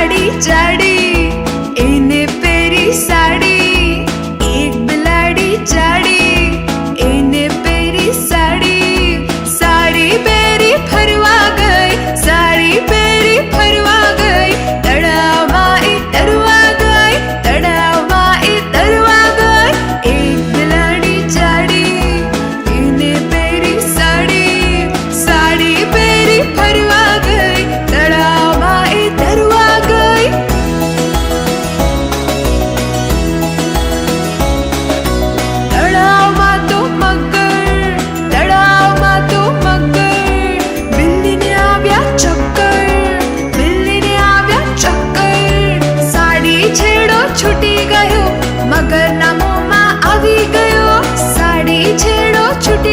ചാടി ചാടി ગયો. મગરના મોમાં આવી ગયો. સાડી છેડો છૂટી